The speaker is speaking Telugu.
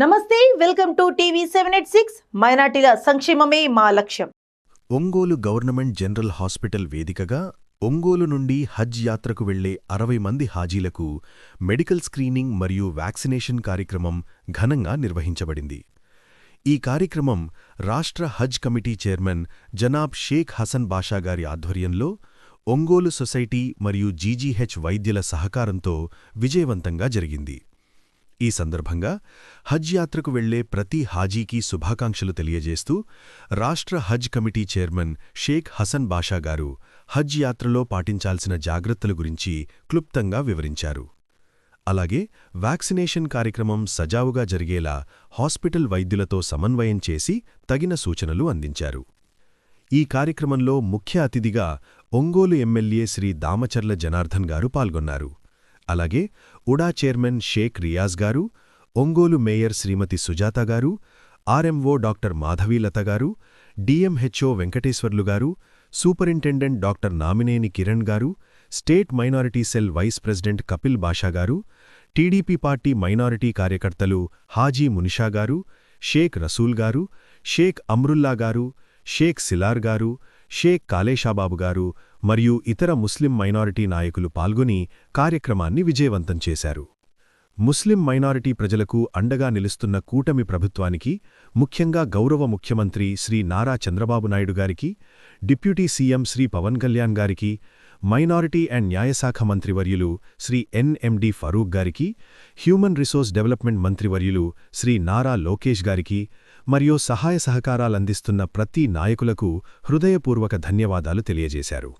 నమస్తే welcome to TV seven eight six. మైనార్టీల సంక్షేమమే మా లక్ష్యం. ఒంగోలు గవర్నమెంట్ జనరల్ హాస్పిటల్ వేదికగా ఒంగోలు నుండి హజ్ యాత్రకు వెళ్ళే అరవై మంది హాజీలకు మెడికల్ స్క్రీనింగ్ మరియు వ్యాక్సినేషన్ కార్యక్రమం ఘనంగా నిర్వహించబడింది. ఈ కార్యక్రమం రాష్ట్ర హజ్ కమిటీ చైర్మన్ జనాబ్ షేక్ హసన్ బాషా గారి ఆధ్వర్యంలో ఒంగోలు సొసైటీ మరియు జీజీహెచ్ వైద్యుల సహకారంతో విజయవంతంగా జరిగింది. ఈ సందర్భంగా హజ్ యాత్రకు వెళ్ళే ప్రతి హాజీకి శుభాకాంక్షలు తెలియజేస్తూ రాష్ట్ర హజ్ కమిటీ చైర్మన్ షేక్ హసన్ బాషా గారు హజ్ యాత్రలో పాటించాల్సిన జాగ్రత్తల గురించి క్లుప్తంగా వివరించారు. అలాగే వ్యాక్సినేషన్ కార్యక్రమం సజావుగా జరిగేలా హాస్పిటల్ వైద్యులతో సమన్వయం చేసి తగిన సూచనలు అందించారు. ఈ కార్యక్రమంలో ముఖ్య అతిథిగా ఒంగోలు ఎమ్మెల్యే శ్రీ దామచర్ల జనార్దన్ గారు పాల్గొన్నారు. అలాగే ఉడా చైర్మన్ షేక్ రియాజ్ గారు ఒంగోలు మేయర్ శ్రీమతి సుజాత గారు ఆర్ఎంఓ డాక్టర్ మాధవీలత గారు డిఎంహెచ్ఓ వెంకటేశ్వర్లు గారు సూపరింటెండెంట్ డాక్టర్ నామినేని కిరణ్ గారు state minority cell vice president Kapil Basha గారు టీడీపీ పార్టీ మైనారిటీ కార్యకర్తలు హాజీ మునిషా గారు షేక్ రసూల్ గారు షేక్ అమ్రుల్లా గారు షేక్ సిలార్ గారు షేక్ కాలేషాబాబు గారు మరియు ఇతర ముస్లిం మైనారిటీ నాయకులు పాల్గొని కార్యక్రమాన్ని విజయవంతం చేశారు. ముస్లిం మైనారిటీ ప్రజలకు అండగా నిలుస్తున్న కూటమి ప్రభుత్వానికి ముఖ్యంగా గౌరవ ముఖ్యమంత్రి శ్రీ నారా చంద్రబాబు నాయుడు గారికి డిప్యూటీ సీఎం శ్రీ పవన్ కళ్యాణ్ గారికి మైనారిటీ అండ్ న్యాయశాఖ మంత్రివర్యులు శ్రీ ఎన్ఎండి ఫరూక్ గారికి హ్యూమన్ రిసోర్స్ డెవలప్మెంట్ మంత్రివర్యులు శ్రీ నారా లోకేష్ గారికి మరియు సహాయ సహకారాలందిస్తున్న ప్రతి నాయకులకు హృదయపూర్వక ధన్యవాదాలు తెలియజేశారు.